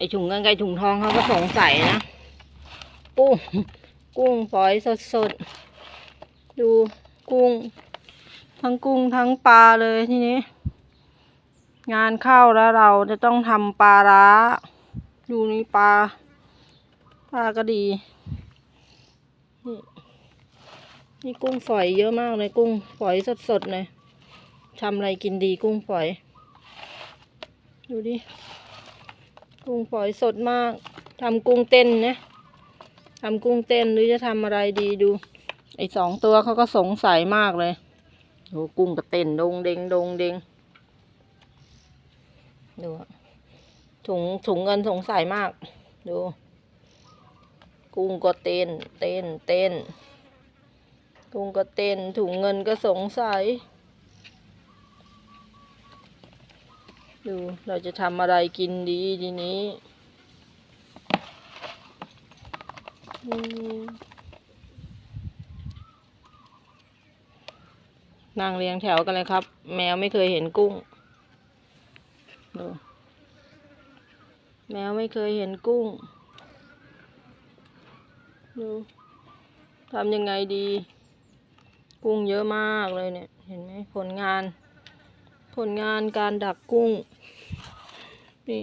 ไอถุงเงินกับไอถุงทองเขาก็สงสัยนะกุ้งกุ้งฝอยสดสดๆดูกุ้ง ทั้งกุ้งทั้งปลาเลยทีนี้ งานเข้าแล้วเราจะต้องทำปลาร้า ดูนี่ปลา ปลาก็ดีนี่นี่กุ้งฝอยเยอะมากเลยกุ้งฝอยสดสดๆเลยทำอะไรกินดีกุ้งฝอย ดูดิ กุ้งฝอยสดมากทำกุ้งเต้นนะทำกุ้งเต้นหรือจะทำอะไรดีดู ไอ้สองตัวเขาก็สงสัยมากเลยโอ้กุ้งก็เต้นดงเดงดงเดงดูอะถุงถุงเงินสงสัยมาก ดู กุ้งก็เต้น เต้นเต้น กุ้งก็เต้นถุงเงินก็สงสัย ดูเราจะทำอะไรกินดีทีนี้นั่งเรียงแถวกันเลยครับ แมวไม่เคยเห็นกุ้งดูแมวไม่เคยเห็นกุ้งดูทำยังไงดี กุ้งเยอะมากเลยเนี่ย เห็นไหมผลงาน ผลงานการดักกุ้ง นี่